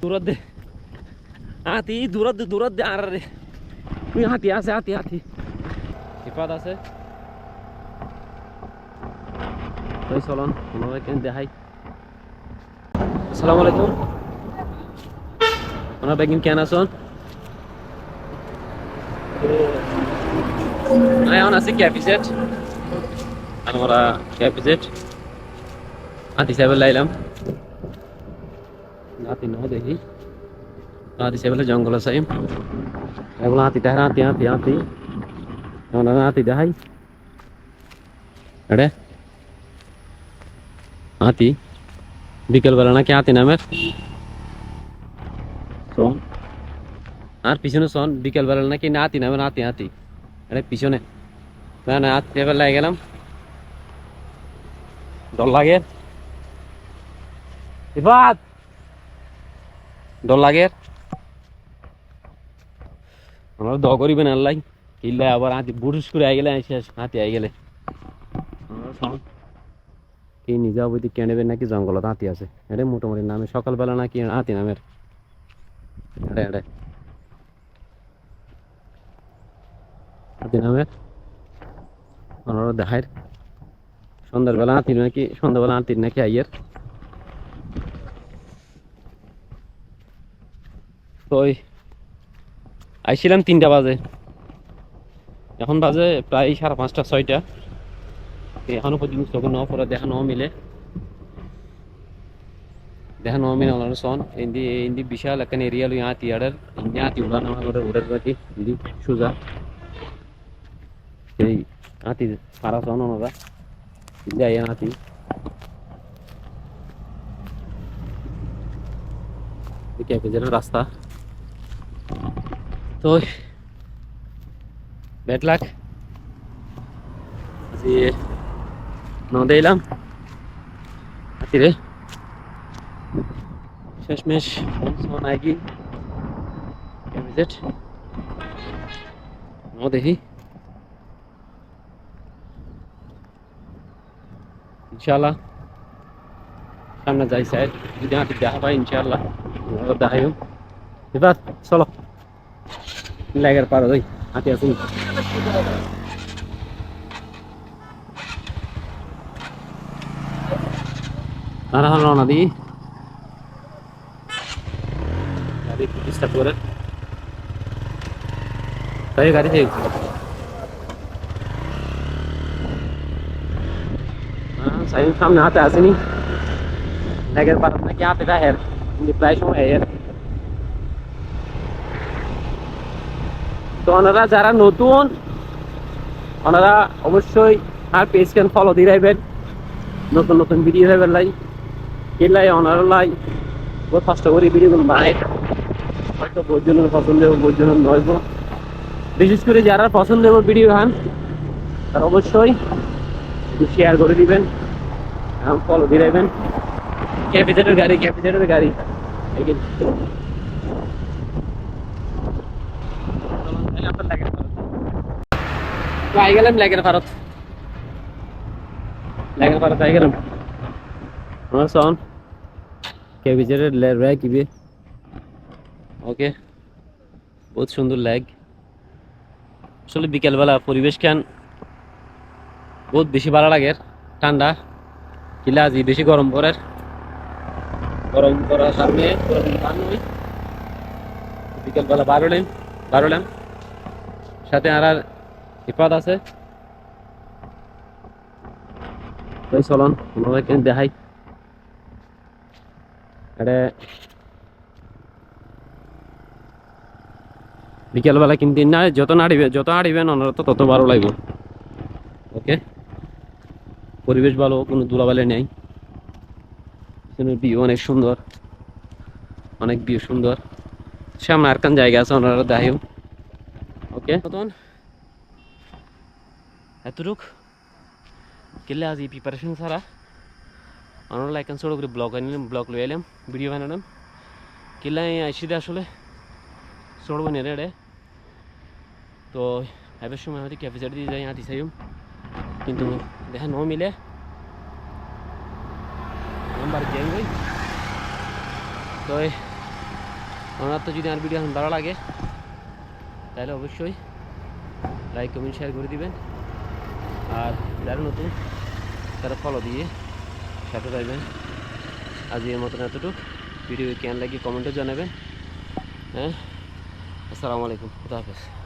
দূরত দে দূরত দে আর রে তুই হাতি আছে হাতি হাতি বিপদ আছে ওই চলন ওনারা কেন দেখাই আসসালামু আলাইকুম ওনার বেগিন কেন আমি এখন আছি ক্যাপিজেট আমরা ক্যাপিজেট হাতি সাহেবের লাইলাম হাতি ন দেখি হাতি সাহেবের জঙ্গল আছে এগুলো হাতি দেখা হাতি হাতি হাতি আমরা হাতি দেখাই এড়ে হাতি বিকেলবেলা নাকি হাতি নামের শোন আর পিছনে শোন বিকেলবেলা নাকি না হাতি নামের হাতি হাতি আরে পিছনে না না হাতি এবার লাগে গেলাম ডর লাগে ইফাত ডর লাগে। আমরা দ আল্লাহ। আবার হাতি বুটুস করে আই গেলে হাতি আই গেলে কি নিজে কেনেবেন নাকি? জঙ্গলত হাতি আছে। এটা মোটামুটি নামে, সকালবেলা নাকি হাতি নামের। এড়ে এড়ে। হাতি নামের? ওনারা দেখায় সন্ধ্যাবেলা হাতির নাকি সন্ধ্যাবেলা হাতির নাকি আইয়ের। ওই আইছিলাম তিনটা বাজে। এখন বাজে প্রায় সাড়ে পাঁচটা, ছয়টা। এখনও পর্যন্ত চোখে ন পরে দেখা ন মিলে। দেখা ন মিলে ওনার সন ইন্দি ইন্দি বিশাল একটা এরিয়া লই আতি আড়ার। ইন্দি আতি উড়ানো আমাদের উড়ার বাকি। ইন্দি সুজা। এই আতি সারা সন ওনারা ইন্দি আইয়া রাস্তা। তো ব্যাড লাক যে নদে এলাম। হাতিরে। শেষমেশ ফোন ফোন আইগি ভিজিট ন দেখি। ইনশাল্লাহ সামনে যাই সাইড যদি হাতি দেখা পাই ইনশাল্লাহ এবার চলো। লেগের পারো যাই হাতি আসুন তারা হলো রওনা দিই গাড়ি একটু ডিস্টার্ব করে তাই গাড়ি থেকে সাইন সামনে হাতে আসেনি লেগের পার নাকি হাতে রাহের কিন্তু প্রায় সময় এর তো ওনারা যারা নতুন, ওনারা অবশ্যই আর পেজ ক্যান ফলো দিয়ে রাখবেন। নতুন নতুন ভিডিও হবে লাই এলাই অনার লাই। বহুত কষ্ট করে ভিডিওগুলো বানাই। হয়তো বৈজনের পছন্দ হবে বৈজনের নয়ব বিশেষ করে যারা পছন্দ হবে ভিডিও খান তারা অবশ্যই শেয়ার করে দিবেন। ফলো দিয়ে রাখবেন। ক্যাপিটালের গাড়ি ক্যাপিটালের গাড়ি। আই গেলাম লেগের ভারত লেগের ভারত আই গেলাম। আমার সন কে বিচারে র্যাক ইবে ওকে। বহুত সুন্দর ল্যাগ আসলে বিকেলবেলা পরিবেশ কেন? বহুত বেশি ভালো লাগে। ঠান্ডা। কিলা আজি বেশি গরম পড়ে গরম করার কারণে বিকেলবেলা বারোলেন বারোলাম সাথে আর আর বিপদ আছে। চলন আমাদেরকে দেখাই। এটা বিকেলবেলা কিন্তু না, যত নাড়িবে, যত ওনারা তো তত ভালো লাগবে। ওকে? পরিবেশ ভালো, কোনো দুলাবালে নেই। ভিউ অনেক সুন্দর। অনেক ভিউ সুন্দর। সামনে আর কান জায়গা আছে ওনারা দেখাইও। ওকে মতন এতটুক কেলে আজ এই প্রিপারেশন ছাড়া আমরা লাইক ছোট করে ব্লগ আনিলাম ব্লগ লই এলাম ভিডিও বানালাম কেলে আইসি আসলে চড়বো নেড়ে রে তো এবার সময় হয়তো ক্যাপিচার দিয়ে যাই হাঁটি চাইম কিন্তু দেখা ন মিলে বাড়ি যাই ওই তো ওনার তো যদি আর ভিডিও এখন ভালো লাগে তাহলে অবশ্যই লাইক কমেন্ট শেয়ার করে দিবেন। আর যারা নতুন, তারা ফলো দিয়ে সাথে পাইবেন আজ এর মতন এতটুক। ভিডিও কেন লাগিয়ে কমেন্টও জানাবেন। হ্যাঁ? আসসালামু আলাইকুম। খুদা হাফেজ।